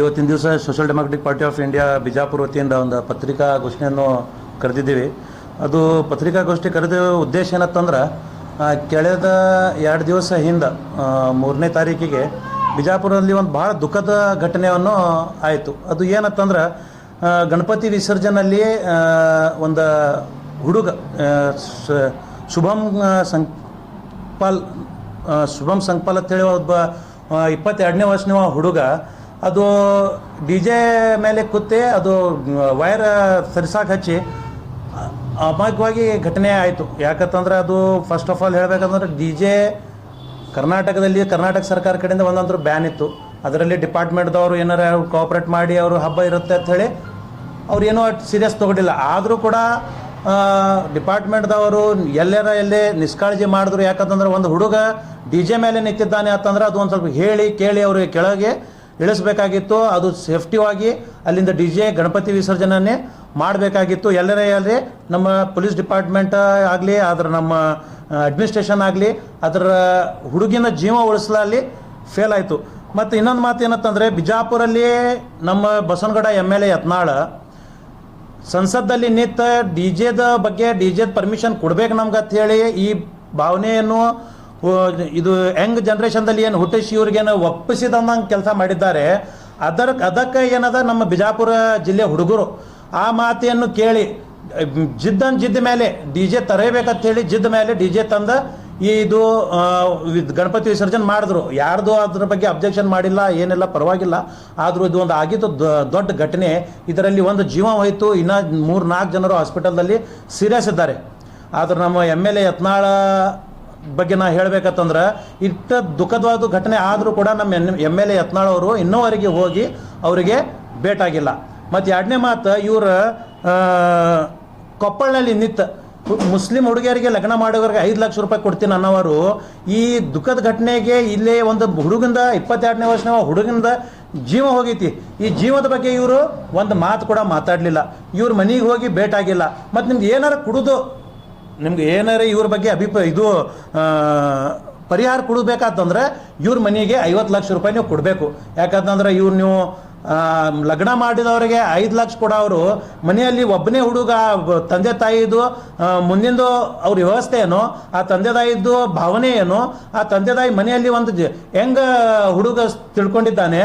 ಇವತ್ತಿನ ದಿವಸ social democratic party of India Bijapur ವತಿಯಿಂದ ಒಂದು ಪತ್ರಿಕಾಗೋಷ್ಠಿಯನ್ನು ಕರೆದಿದ್ದೀವಿ. ಅದು ಪತ್ರಿಕಾಗೋಷ್ಠಿ ಕರೆದ ಉದ್ದೇಶ ಏನತ್ತಂದ್ರೆ ಕಳೆದ ಎರಡು ದಿವಸ ಹಿಂದೆ ಮೂರನೇ ತಾರೀಕಿಗೆ ಬಿಜಾಪುರದಲ್ಲಿ ಒಂದು ಭಾಳ ದುಃಖದ ಘಟನೆಯನ್ನು ಆಯಿತು. ಅದು ಏನತ್ತಂದ್ರೆ ಗಣಪತಿ ವಿಸರ್ಜನಲ್ಲಿ ಒಂದು ಹುಡುಗ ಶುಭಂ ಸಂಪಾಲ್ ಶುಭಂ ಸಂಕ್ಪಾಲ್ ಅಂತೇಳಿ ಒಬ್ಬ ಇಪ್ಪತ್ತೆರಡನೇ ವರ್ಷನ ಹುಡುಗ ಅದು ಡಿ ಜೆ ಮೇಲೆ ಕೂತೆ ಅದು ವೈರ್ ಸರಿಸಾಕ ಹಚ್ಚಿ ಅಮಾಯಕವಾಗಿ ಘಟನೆ ಆಯಿತು. ಯಾಕಂತಂದ್ರೆ ಅದು ಫಸ್ಟ್ ಆಫ್ ಆಲ್ ಹೇಳಬೇಕಂದ್ರೆ ಡಿ ಜೆ ಕರ್ನಾಟಕದಲ್ಲಿ, ಕರ್ನಾಟಕ ಸರ್ಕಾರ ಕಡೆಯಿಂದ ಒಂದೊಂದು ಬ್ಯಾನ್ ಇತ್ತು. ಅದರಲ್ಲಿ ಡಿಪಾರ್ಟ್ಮೆಂಟ್ದವರು ಏನಾರ ಕೋಆಪ್ರೇಟ್ ಮಾಡಿ ಅವರು ಹಬ್ಬ ಇರುತ್ತೆ ಅಂತ ಹೇಳಿ ಅವ್ರು ಏನೂ ಸೀರಿಯಸ್ ತೊಗೊಂಡಿಲ್ಲ. ಆದರೂ ಕೂಡ ಡಿಪಾರ್ಟ್ಮೆಂಟ್ದವರು ಎಲ್ಲರ ಎಲ್ಲೇ ನಿಷ್ಕಾಳಜಿ ಮಾಡಿದ್ರು. ಯಾಕಂತಂದ್ರೆ ಒಂದು ಹುಡುಗ ಡಿ ಜೆ ಮೇಲೆ ನಿಂತಿದ್ದಾನೆ ಅಂತಂದ್ರೆ ಅದು ಒಂದು ಸ್ವಲ್ಪ ಹೇಳಿ, ಕೇಳಿ ಅವರಿಗೆ ಕೆಳಗೆ ಇಳಿಸ್ಬೇಕಾಗಿತ್ತು, ಅದು ಸೇಫ್ಟಿವಾಗಿ ಅಲ್ಲಿಂದ ಡಿ ಜೆ ಗಣಪತಿ ವಿಸರ್ಜನೆ ಮಾಡಬೇಕಾಗಿತ್ತು. ಎಲ್ಲರೇ ಅಲ್ಲಿ ನಮ್ಮ ಪೊಲೀಸ್ ಡಿಪಾರ್ಟ್ಮೆಂಟ್ ಆಗಲಿ ಅದರ ನಮ್ಮ ಅಡ್ಮಿನಿಸ್ಟ್ರೇಷನ್ ಆಗಲಿ, ಅದರ ಹುಡುಗಿನ ಜೀವ ಉಳಿಸಲಲ್ಲಿ ಫೇಲ್ ಆಯಿತು. ಮತ್ತು ಇನ್ನೊಂದು ಮಾತು ಏನಂತಂದರೆ ಬಿಜಾಪುರಲ್ಲಿ ನಮ್ಮ Basavanagouda M L A Yatnal ಸಂಸತ್ತಲ್ಲಿ ನಿಂತ ಡಿ ಜೆದ ಬಗ್ಗೆ ಡಿ ಜೆದ ಪರ್ಮಿಷನ್ ಕೊಡ್ಬೇಕು ನಮ್ಗೆ ಅಂತ ಹೇಳಿ ಈ ಭಾವನೆಯನ್ನು ಇದು ಯಂಗ್ ಜನ್ರೇಷನ್ದಲ್ಲಿ ಏನು ಹುಟ್ಟಿಸಿ ಇವ್ರಿಗೇನು ಒಪ್ಪಿಸಿದಂಗೆ ಕೆಲಸ ಮಾಡಿದ್ದಾರೆ, ಅದರ, ಅದಕ್ಕೆ ಏನದ ನಮ್ಮ ಬಿಜಾಪುರ ಜಿಲ್ಲೆ ಹುಡುಗರು, ಆ ಮಾತೆಯನ್ನು ಕೇಳಿ, ಜಿದ್ದನ್ ಜಿದ್ದ ಮೇಲೆ ಡಿ ಜೆ ತರಬೇಕಂತ ಹೇಳಿ ಜಿದ್ದ ಮೇಲೆ ಡಿ ಜೆ ತಂದ ಈ ಇದು ಗಣಪತಿ ವಿಸರ್ಜನೆ ಮಾಡಿದ್ರು. ಯಾರ್ದು ಅದ್ರ ಬಗ್ಗೆ ಅಬ್ಜೆಕ್ಷನ್ ಮಾಡಿಲ್ಲ, ಏನೆಲ್ಲ, ಪರವಾಗಿಲ್ಲ. ಆದರೂ ಇದು ಒಂದು ದೊ- ದೊಡ್ಡ ಘಟನೆ. ಇದರಲ್ಲಿ ಒಂದು ಜೀವ ಹೋಯಿತು. ಇನ್ನು ಮೂರು ನಾಲ್ಕು ಜನರು ಹಾಸ್ಪಿಟಲ್ದಲ್ಲಿ ಸೀರಿಯಸ್ ಇದ್ದಾರೆ. ಆದ್ರೆ ನಮ್ಮ ಎಂ ಎಲ್ ಎ ಯತ್ನಾಳ ಬಗ್ಗೆ ನಾ ಹೇಳಬೇಕಂತಂದ್ರೆ ಇಷ್ಟ ದುಃಖದವಾದ ಘಟನೆ ಆದರೂ ಕೂಡ ನಮ್ಮ N M L A Yatnal ಅವರು ಇನ್ನೂವರೆಗೆ ಹೋಗಿ ಅವರಿಗೆ ಭೇಟಾಗಿಲ್ಲ. ಮತ್ತು ಎರಡನೇ ಮಾತು, ಇವರು ಕೊಪ್ಪಳನಲ್ಲಿ ನಿಂತ, ಮುಸ್ಲಿಂ ಹುಡುಗಿಯರಿಗೆ ಲಗ್ನ ಮಾಡೋರಿಗೆ ಐದು ಲಕ್ಷ ರೂಪಾಯಿ ಕೊಡ್ತೀನಿ ಅನ್ನೋವರು ಈ ದುಃಖದ ಘಟನೆಗೆ ಇಲ್ಲೇ ಒಂದು ಹುಡುಗಿಂದ ಇಪ್ಪತ್ತೆರಡನೇ ವರ್ಷನ ಹುಡುಗಿಂದ ಜೀವ ಹೋಗೈತಿ. ಈ ಜೀವದ ಬಗ್ಗೆ ಇವರು ಒಂದು ಮಾತು ಕೂಡ ಮಾತಾಡಲಿಲ್ಲ. ಇವ್ರ ಮನೆಗೆ ಹೋಗಿ ಭೇಟಾಗಿಲ್ಲ. ಮತ್ತು ನಿಮ್ಗೆ ಏನಾರು ಕುಡಿದು ನಿಮ್ಗೆ ಏನಾರ ಇವ್ರ ಬಗ್ಗೆ ಅಭಿಪ್ರಾಯ, ಇದು ಪರಿಹಾರ ಕೊಡಬೇಕಾತಂದ್ರೆ ಇವ್ರ ಮನೆಗೆ ಐವತ್ತು ಲಕ್ಷ ರೂಪಾಯಿ ನೀವು ಕೊಡಬೇಕು. ಯಾಕಂತಂದ್ರೆ ಇವ್ರು ನೀವು ಲಗ್ನ ಮಾಡಿದವರಿಗೆ ಐದು ಲಕ್ಷ ಕೊಡೋರು ಮನೆಯಲ್ಲಿ ಒಬ್ಬನೇ ಹುಡುಗ, ತಂದೆ ತಾಯಿದು ಮುಂದಿಂದು ಅವ್ರ ವ್ಯವಸ್ಥೆ ಏನು, ಆ ತಂದೆ ತಾಯಿದು ಭಾವನೆ ಏನು, ಆ ತಂದೆ ತಾಯಿ ಮನೆಯಲ್ಲಿ ಒಂದು ಹೆಂಗ ಹುಡುಗ ತಿಳ್ಕೊಂಡಿದ್ದಾನೆ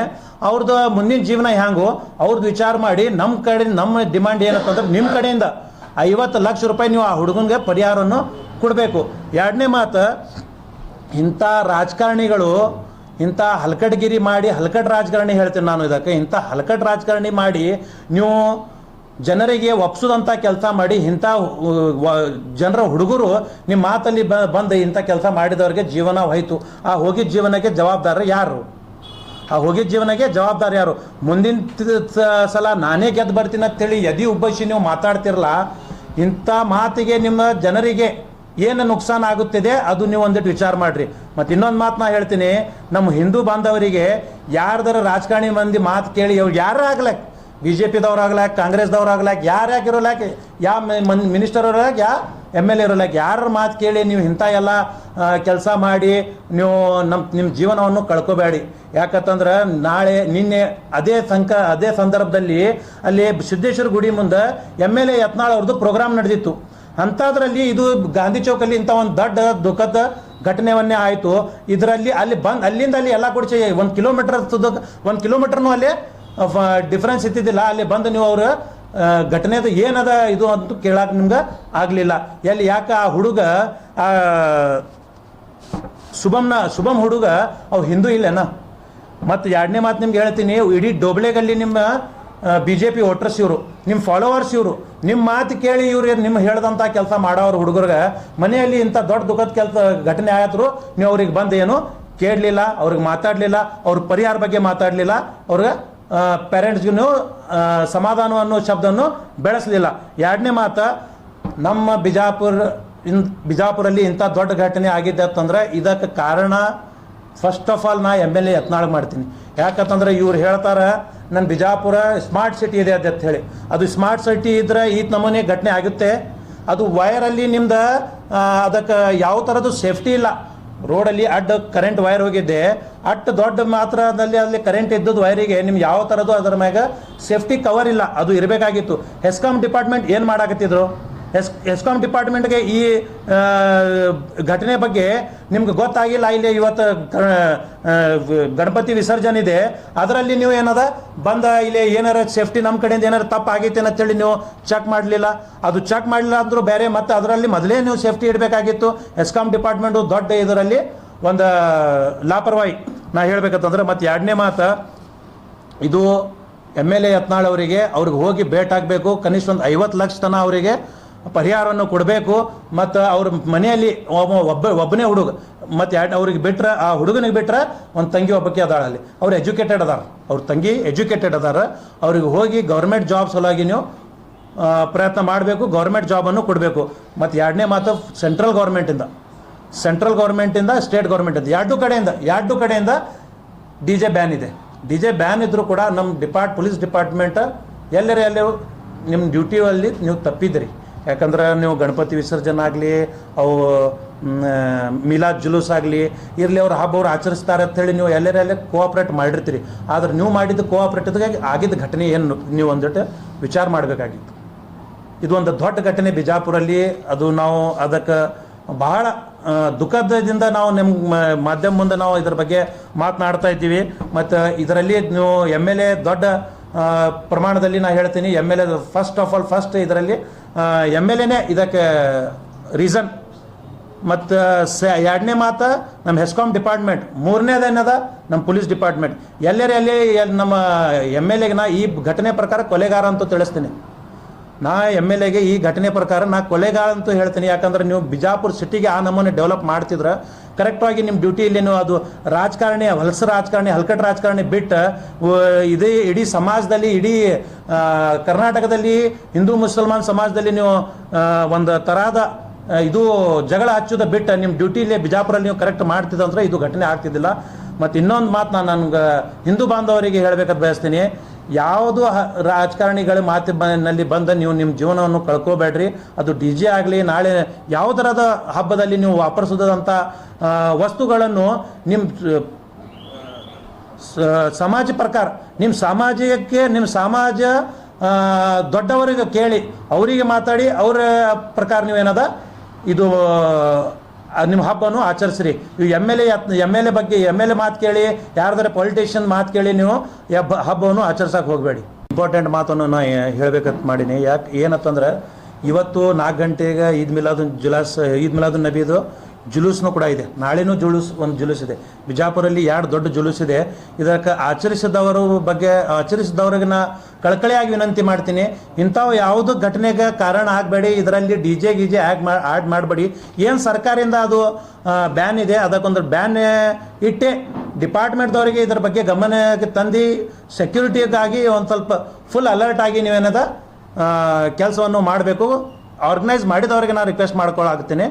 ಅವ್ರದ್ದು ಮುಂದಿನ ಜೀವನ ಹ್ಯಾಂಗು ಅವ್ರದ್ದು ವಿಚಾರ ಮಾಡಿ ನಮ್ಮ ಕಡೆ, ನಮ್ಮ ಡಿಮ್ಯಾಂಡ್ ಏನಂತಂದ್ರೆ ನಿಮ್ಮ ಕಡೆಯಿಂದ. ಐವತ್ತು ಲಕ್ಷ ರೂಪಾಯಿ ನೀವು ಆ ಹುಡುಗನಿಗೆ ಪರಿಹಾರವನ್ನು ಕೊಡಬೇಕು. ಎರಡನೇ ಮಾತು, ಇಂಥ ರಾಜಕಾರಣಿಗಳು, ಇಂಥ ಹಲ್ಕಟ್ಗಿರಿ ಮಾಡಿ ಹಲ್ಕಟ್ ರಾಜಕಾರಣಿ ಹೇಳ್ತೀನಿ ನಾನು ಇದಕ್ಕೆ, ಇಂಥ ಹಲ್ಕಟ್ ರಾಜಕಾರಣಿ ಮಾಡಿ, ನೀವು ಜನರಿಗೆ ಒಪ್ಸೋದಂಥ ಕೆಲಸ ಮಾಡಿ, ಇಂಥ ಜನರ ಹುಡುಗರು ನಿಮ್ಮ ಮಾತಲ್ಲಿ ಬ, ಬಂದು ಇಂಥ ಕೆಲಸ ಮಾಡಿದವ್ರಿಗೆ ಜೀವನ ಹೋಯ್ತು. ಆ ಹೋಗಿದ್ದ ಜೀವನಕ್ಕೆ ಜವಾಬ್ದಾರ ಯಾರು? ಆ ಹೋಗಿದ್ದ ಜೀವನಕ್ಕೆ ಜವಾಬ್ದಾರಿ ಯಾರು? ಮುಂದಿನ ಸಲ ನಾನೇ ಗೆದ್ದು ಬರ್ತೀನಿ ಅಂತೇಳಿ ಯದಿ ಉಬ್ಬಸಿ ನೀವು ಮಾತಾಡ್ತಿರಲ್ಲ ಇಂಥ ಮಾತಿಗೆ ನಿಮ್ಮ ಜನರಿಗೆ ಏನು ನುಕ್ಸಾನ್ ಆಗುತ್ತಿದೆ, ಅದು ನೀವು ಒಂದಿಟ್ಟು ವಿಚಾರ ಮಾಡಿರಿ. ಮತ್ತು ಇನ್ನೊಂದು ಮಾತು ನಾ ಹೇಳ್ತೀನಿ, ನಮ್ಮ ಹಿಂದೂ ಬಾಂಧವರಿಗೆ ಯಾರ್ದಾರ ರಾಜಕಾರಣಿ ಮಂದಿ ಮಾತು ಕೇಳಿ ಅವ್ರು ಯಾರೇ ಆಗ್ಲಾಕ್? ಬಿ ಜೆ ಪಿದವ್ರು ಆಗ್ಲಾಕ್ ಯಾರು ಯಾಕೆ ಇರೋಲಾಕ್ ಯಾವ ಮಿನಿಸ್ಟರ್ ಅವ್ರಾಗ ಯಾ ಎಂ ಎಲ್ ಎ ಇರೋಲ್ಲ ಯಾರ ಮಾತು ಕೇಳಿ ನೀವು ಇಂಥ ಎಲ್ಲ ಕೆಲಸ ಮಾಡಿ, ನೀವು ನಮ್ಮ ನಿಮ್ಮ ಜೀವನವನ್ನು ಕಳ್ಕೊಬೇಡಿ. ಯಾಕಂತಂದ್ರೆ ನಾಳೆ, ನಿನ್ನೆ ಅದೇ ಸಂಕ, ಅದೇ ಸಂದರ್ಭದಲ್ಲಿ ಅಲ್ಲಿ ಸಿದ್ದೇಶ್ವರ ಗುಡಿ ಮುಂದೆ ಎಂ ಎಲ್ ಎ ಯತ್ನಾಳ್ ಅವ್ರದ್ದು ಪ್ರೋಗ್ರಾಮ್ ನಡೆದಿತ್ತು. ಅಂಥದ್ರಲ್ಲಿ ಇದು ಗಾಂಧಿ ಚೌಕಲ್ಲಿ ಇಂಥ ಒಂದು ದೊಡ್ಡ ದುಃಖದ ಘಟನೆವನ್ನೇ ಆಯಿತು. ಇದರಲ್ಲಿ ಅಲ್ಲಿ ಬಂದು, ಅಲ್ಲಿಂದ ಅಲ್ಲಿ ಎಲ್ಲ ಕೊಡಿಸಿ, ಒಂದು ಕಿಲೋಮೀಟರ್ ಒಂದು ಕಿಲೋಮೀಟರ್ನು ಅಲ್ಲಿ ಡಿಫ್ರೆನ್ಸ್ ಇತ್ತಿದ್ದಿಲ್ಲ ಅಲ್ಲಿ ಬಂದು ನೀವು ಅವರು ಘಟನೆದು ಏನದ ಇದು ಅಂತ ಕೇಳಕ್ಕೆ ನಿಮ್ಗೆ ಆಗಲಿಲ್ಲ. ಎಲ್ಲಿ ಯಾಕೆ ಆ ಹುಡುಗ, ಆ ಶುಭಮ್ನ ಶುಭಮ್ ಹುಡುಗ, ಅವು ಹಿಂದೂ ಇಲ್ಲೇನ? ಮತ್ತು ಎರಡನೇ ಮಾತು ನಿಮ್ಗೆ ಹೇಳ್ತೀನಿ, ಇಡೀ ಡೋಬ್ಳೆಗಲ್ಲಿ ನಿಮ್ಮ ಬಿ ಜೆ ಪಿ ವೋಟರ್ಸ್ ಇವರು ನಿಮ್ಮ ಫಾಲೋವರ್ಸ್ ಇವರು ನಿಮ್ಮ ಮಾತು ಕೇಳಿ ಇವ್ರು ನಿಮ್ಮ ಹೇಳ್ದಂಥ ಕೆಲಸ ಮಾಡೋರು ಹುಡುಗರಿಗೆ, ಮನೆಯಲ್ಲಿ ಇಂಥ ದೊಡ್ಡ ದುಃಖದ ಕೆಲಸ ಘಟನೆ ಆಯ್ತು ನೀವು ಅವ್ರಿಗೆ ಬಂದು ಏನು ಕೇಳಲಿಲ್ಲ, ಅವ್ರಿಗೆ ಮಾತಾಡಲಿಲ್ಲ, ಅವ್ರ ಪರಿಹಾರ ಬಗ್ಗೆ ಮಾತಾಡಲಿಲ್ಲ, ಅವ್ರಿಗೆ ಪೇರೆಂಟ್ಸ್ಗೂ ಸಮಾಧಾನ ಅನ್ನೋ ಶಬ್ದವನ್ನು ಬೆಳೆಸಲಿಲ್ಲ. ಎರಡನೇ ಮಾತು, ನಮ್ಮ ಬಿಜಾಪುರ, ಇನ್, ಬಿಜಾಪುರಲ್ಲಿ ಇಂಥ ದೊಡ್ಡ ಘಟನೆ ಆಗಿದೆ ಅಂತಂದ್ರೆ ಇದಕ್ಕೆ ಕಾರಣ ಫಸ್ಟ್ ಆಫ್ ಆಲ್ ನಾ ಎಂ ಎಲ್ ಎ ಯತ್ನಾಳ್ ಮಾಡ್ತೀನಿ. ಯಾಕಂತಂದ್ರೆ ಇವ್ರು ಹೇಳ್ತಾರೆ ನನ್ನ ಬಿಜಾಪುರ ಸ್ಮಾರ್ಟ್ ಸಿಟಿ ಇದೆ ಅಂತ ಹೇಳಿ. ಅದು ಸ್ಮಾರ್ಟ್ ಸಿಟಿ ಇದ್ರೆ ಈ ನಮೂನೆ ಘಟನೆ ಆಗುತ್ತೆ. ಅದು ವೈರಲ್ಲಿ ನಿಮ್ದು ಅದಕ್ಕೆ ಯಾವ ಥರದ್ದು ಸೇಫ್ಟಿ ಇಲ್ಲ. ರೋಡಲ್ಲಿ ಅಡ್ಡ ಕರೆಂಟ್ ವೈರ್ ಹೋಗಿದ್ದೆ ಅಟ್ ದೊಡ್ಡ ಮಾತ್ರದಲ್ಲಿ ಅಲ್ಲಿ ಕರೆಂಟ್ ಇದ್ದದ್ದು ವೈರಿಗೆ ನಿಮ್ಗೆ ಯಾವ ಥರದ್ದು ಅದರ ಮ್ಯಾಗ ಸೇಫ್ಟಿ ಕವರ್ ಇಲ್ಲ. ಅದು ಇರಬೇಕಾಗಿತ್ತು. ಹೆಸ್ಕಾಮ್ ಡಿಪಾರ್ಟ್ಮೆಂಟ್ ಏನು ಮಾಡಾಕತ್ತಿದ್ರು? ಎಸ್ ಎಸ್ಕಾಮ್ ಡಿಪಾರ್ಟ್ಮೆಂಟ್ಗೆ ಈ ಘಟನೆ ಬಗ್ಗೆ ನಿಮ್ಗೆ ಗೊತ್ತಾಗಿಲ್ಲ, ಇಲ್ಲಿ ಇವತ್ತು ಗಣಪತಿ ವಿಸರ್ಜನೆ ಇದೆ. ಅದರಲ್ಲಿ ನೀವು ಏನದ, ಬಂದ, ಇಲ್ಲಿ ಏನಾರ ಸೇಫ್ಟಿ ನಮ್ಮ ಕಡೆಯಿಂದ ಏನಾರ ತಪ್ಪು ಆಗೈತೆ ಅಂತೇಳಿ ನೀವು ಚೆಕ್ ಮಾಡಲಿಲ್ಲ. ಅದು ಚೆಕ್ ಮಾಡಲಿಲ್ಲ ಅಂದ್ರೂ ಬೇರೆ, ಮತ್ತು ಅದರಲ್ಲಿ ಮೊದಲೇ ನೀವು ಸೇಫ್ಟಿ ಇಡಬೇಕಾಗಿತ್ತು. ಎಸ್ಕಾಮ್ ಡಿಪಾರ್ಟ್ಮೆಂಟು ದೊಡ್ಡ ಇದರಲ್ಲಿ ಒಂದು, ಲಾಪರವಾಹಿ. ನಾ ಹೇಳ್ಬೇಕಂತಂದ್ರೆ ಮತ್ತೆ ಎರಡನೇ ಮಾತು, ಇದು ಎಂ ಎಲ್ ಎ ಯತ್ನಾಳ್ ಅವರಿಗೆ, ಅವ್ರಿಗೆ ಹೋಗಿ ಭೇಟಾಗಬೇಕು ಕನಿಷ್ಠ ಒಂದು ಐವತ್ತು ಲಕ್ಷ ತನ ಅವರಿಗೆ ಪರಿಹಾರವನ್ನು ಕೊಡಬೇಕು ಮತ್ತು ಅವ್ರ ಮನೆಯಲ್ಲಿ ಒಬ್ಬ ಒಬ್ಬ ಒಬ್ಬನೇ ಹುಡುಗ ಮತ್ತು ಎರಡು ಅವ್ರಿಗೆ ಬಿಟ್ರೆ ಆ ಹುಡುಗನಿಗೆ ಬಿಟ್ರೆ ಒಂದು ತಂಗಿ ಒಬ್ಬಕ್ಕೆ ಅದಾಳ ಅಲ್ಲಿ. ಅವ್ರು ಎಜುಕೇಟೆಡ್ ಅದಾರ. ಅವ್ರ ತಂಗಿ ಎಜುಕೇಟೆಡ್ ಅದಾರ. ಅವ್ರಿಗೆ ಹೋಗಿ ಗೌರ್ಮೆಂಟ್ ಜಾಬ್ ಸಲುವಾಗಿ ನೀವು ಪ್ರಯತ್ನ ಮಾಡಬೇಕು ಗೌರ್ಮೆಂಟ್ ಜಾಬನ್ನು ಕೊಡಬೇಕು. ಮತ್ತು ಎರಡನೇ ಮಾತು ಸೆಂಟ್ರಲ್ ಗೌರ್ಮೆಂಟಿಂದ ಸೆಂಟ್ರಲ್ ಗೌರ್ಮೆಂಟಿಂದ ಸ್ಟೇಟ್ ಗೌರ್ಮೆಂಟಿಂದ ಎರಡು ಕಡೆಯಿಂದ ಎರಡು ಕಡೆಯಿಂದ ಡಿ ಜೆ ಬ್ಯಾನ್ ಇದೆ. ಡಿ ಜೆ ಬ್ಯಾನ್ ಇದ್ದರೂ ಕೂಡ ನಮ್ಮ ಡಿಪಾರ್ಟ್ ಪೊಲೀಸ್ ಡಿಪಾರ್ಟ್ಮೆಂಟ್ ಎಲ್ಲರೂ ಎಲ್ಲರೂ ನಿಮ್ಮ ಡ್ಯೂಟಿಯಲ್ಲಿ ನೀವು ತಪ್ಪಿದ್ರಿ. ಯಾಕಂದ್ರೆ ನೀವು ಗಣಪತಿ ವಿಸರ್ಜನೆ ಆಗಲಿ, ಅವು ಮಿಲಾದ್ ಜುಲೂಸ್ ಆಗಲಿ, ಇರಲಿ ಅವ್ರ ಹಬ್ಬ ಅವ್ರು ಆಚರಿಸ್ತಾರೆ ಅಂತೇಳಿ ನೀವು ಎಲ್ಲರೆಲ್ಲೇ ಕೋಆಪ್ರೇಟ್ ಮಾಡಿರ್ತೀರಿ. ಆದ್ರೆ ನೀವು ಮಾಡಿದ್ದು ಕೋಆಪ್ರೇಟಿವ್ಗಾಗಿ ಆಗಿದ್ದ ಘಟನೆ ಏನು ನೀವು ಒಂದಿಟ್ಟು ವಿಚಾರ ಮಾಡಬೇಕಾಗಿತ್ತು. ಇದು ಒಂದು ದೊಡ್ಡ ಘಟನೆ ಬಿಜಾಪುರಲ್ಲಿ. ಅದು ನಾವು ಅದಕ್ಕೆ ಬಹಳ ದುಃಖದಿಂದ ನಾವು ನಿಮ್ಮ ಮಾಧ್ಯಮ ಮುಂದೆ ನಾವು ಇದ್ರ ಬಗ್ಗೆ ಮಾತನಾಡ್ತಾ ಇದ್ದೀವಿ. ಮತ್ತು ಇದರಲ್ಲಿ ನೀವು ಎಂ ಎಲ್ ಎ ದೊಡ್ಡ ಪ್ರಮಾಣದಲ್ಲಿ ನಾನು ಹೇಳ್ತೀನಿ. M L A first of all first ಇದರಲ್ಲಿ ಎಂ ಎಲ್ ಎನೇ ಇದಕ್ಕೆ ರೀಸನ್ ಮತ್ತು, ಸ, ಎರಡನೇ ಮಾತು ನಮ್ಮ ಹೆಸ್ಕಾಮ್ ಡಿಪಾರ್ಟ್ಮೆಂಟ್ ಮೂರನೇದು ಏನದ? ನಮ್ಮ ಪೊಲೀಸ್ ಡಿಪಾರ್ಟ್ಮೆಂಟ್ ಎಲ್ಲರೇ ಅಲ್ಲಿ ಎಲ್- ನಮ್ಮ ಎಂ ಎಲ್ ಎಗೆ ನಾ ಈ ಘಟನೆ ಪ್ರಕಾರ ಕೊಲೆಗಾರ ಅಂತ ತಿಳಿಸ್ತೀನಿ. ನಾ ಎಂ ಎಲ್ ಎಗೆ ಈ ಘಟನೆ ಪ್ರಕಾರ ನಾ ಕೊಲೆಗಾರ ಅಂತ ಹೇಳ್ತೀನಿ. ಯಾಕಂದ್ರೆ ನೀವು ಬಿಜಾಪುರ ಸಿಟಿಗೆ ಆ ನಮೂನೆ ಡೆವಲಪ್ ಮಾಡ್ತಿದ್ರೆ. ಕರೆಕ್ಟಾಗಿ ನಿಮ್ಮ ಡ್ಯೂಟಿಯಲ್ಲಿ ಅದು ರಾಜಕಾರಣಿ, ಹೊಲಸ ರಾಜಕಾರಣಿ, ಹಲ್ಕಟ್ ರಾಜಕಾರಣಿ ಬಿಟ್ಟು ಇದೇ ಇಡೀ ಸಮಾಜದಲ್ಲಿ, ಇಡೀ ಕರ್ನಾಟಕದಲ್ಲಿ, ಹಿಂದೂ ಮುಸಲ್ಮಾನ್ ಸಮಾಜದಲ್ಲಿ ನೀವು ಒಂದು ತರಹದ ಇದು ಜಗಳ ಹಚ್ಚೋದ ಬಿಟ್ಟು ನಿಮ್ಮ ಡ್ಯೂಟಿಲಿ ಬಿಜಾಪುರಲ್ಲಿ ನೀವು ಕರೆಕ್ಟ್ ಮಾಡ್ತಿದ್ದಂದ್ರೆ ಇದು ಘಟನೆ ಆಗ್ತಿದ್ದಿಲ್ಲ. ಮತ್ತು ಇನ್ನೊಂದು ಮಾತು ನಾನು ನನ್ಗೆ ಹಿಂದೂ ಬಾಂಧವರಿಗೆ ಹೇಳಬೇಕಂತ ಬಯಸ್ತೀನಿ. ಯಾವುದು ರಾಜಕಾರಣಿಗಳ ಮಾತಿನಲ್ಲಿ ಬಂದ ನೀವು ನಿಮ್ಮ ಜೀವನವನ್ನು ಕಳ್ಕೋಬೇಡ್ರಿ. ಅದು ಡಿ ಜೆ ಆಗಲಿ, ನಾಳೆ ಯಾವ ಥರದ ಹಬ್ಬದಲ್ಲಿ ನೀವು ವಾಪರಿಸೋದಂಥ ವಸ್ತುಗಳನ್ನು ನಿಮ್ಮ ಸಮಾಜ ಪ್ರಕಾರ ನಿಮ್ಮ ಸಮಾಜಕ್ಕೆ ನಿಮ್ಮ ಸಮಾಜ ದೊಡ್ಡವರಿಗೆ ಕೇಳಿ, ಅವರಿಗೆ ಮಾತಾಡಿ, ಅವರ ಪ್ರಕಾರ ನೀವೇನದ? ಇದು ನಿಮ್ಮ ಹಬ್ಬನು ಆಚರಿಸ್ರಿ. ಇವು M L A M L A ಬಗ್ಗೆ ಎಂ ಎಲ್ ಎ ಮಾತು ಕೇಳಿ, ಯಾರ್ದಾರ ಪೊಲಿಟಿಷಿಯನ್ ಮಾತು ಕೇಳಿ ನೀವು ಹಬ್ಬ ಹಬ್ಬವನ್ನು ಆಚರಿಸಕ್ಕೆ ಹೋಗಬೇಡಿ. ಇಂಪಾರ್ಟೆಂಟ್ ಮಾತನ್ನು ನಾ ಹೇಳಬೇಕಂತ ಮಾಡೀನಿ. ಯಾಕೆ, ಏನಂತಂದ್ರೆ, ಇವತ್ತು ನಾಲ್ಕು ಗಂಟೆಗೆ ಈದ್ ಮಿಲಾದ್ ಜುಲಾಸ್, ಈದ್ ಮಿಲಾದ್ ನಬೀದು ಜುಲೂಸ್ನು ಕೂಡ ಇದೆ. ನಾಳೆನೂ ಜುಲೂಸ್, ಒಂದು ಜುಲೂಸ್ ಇದೆ. ಬಿಜಾಪುರಲ್ಲಿ ಎರಡು ದೊಡ್ಡ ಜುಲೂಸ್ ಇದೆ. ಇದಕ್ಕೆ ಆಚರಿಸಿದವರ ಬಗ್ಗೆ ಆಚರಿಸಿದವ್ರಿಗೆ ನಾ ಕಳಕಳಿಯಾಗಿ ವಿನಂತಿ ಮಾಡ್ತೀನಿ. ಇಂಥವು ಯಾವುದು ಘಟನೆಗೆ ಕಾರಣ ಆಗಬೇಡಿ. ಇದರಲ್ಲಿ ಡಿ ಜೆ ಗಿಜೆ ಆ್ಯಡ್ ಮಾ, ಆ್ಯಡ್ ಮಾಡಬೇಡಿ. ಏನು ಸರ್ಕಾರದಿಂದ ಅದು ಬ್ಯಾನ್ ಇದೆ, ಅದಕ್ಕೊಂದು ಬ್ಯಾನ್ ಇಟ್ಟೆ. ಡಿಪಾರ್ಟ್ಮೆಂಟ್ದವರಿಗೆ ಇದ್ರ ಬಗ್ಗೆ ಗಮನಕ್ಕೆ ತಂದು ಸೆಕ್ಯೂರಿಟಿಗಾಗಿ ಒಂದು ಸ್ವಲ್ಪ ಫುಲ್ ಅಲರ್ಟ್ ಆಗಿ ನೀವೇನದ ಕೆಲಸವನ್ನು ಮಾಡಬೇಕು. ಆರ್ಗನೈಸ್ ಮಾಡಿದವರಿಗೆ ನಾನು ರಿಕ್ವೆಸ್ಟ್ ಮಾಡ್ಕೊಳ್ಳಾಗ್ತೀನಿ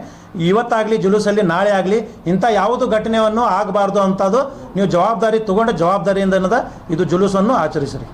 ಇವತ್ತಾಗಲಿ, ಜುಲೂಸಲ್ಲಿ, ನಾಳೆ ಆಗಲಿ, ಇಂಥ ಯಾವುದು ಘಟನೆಯನ್ನು ಆಗಬಾರ್ದು ಅಂಥದ್ದು ನೀವು ಜವಾಬ್ದಾರಿ ತಗೊಂಡ ಜವಾಬ್ದಾರಿಯಿಂದ ಇದು ಜುಲೂಸನ್ನು ಆಚರಿಸಿರಿ.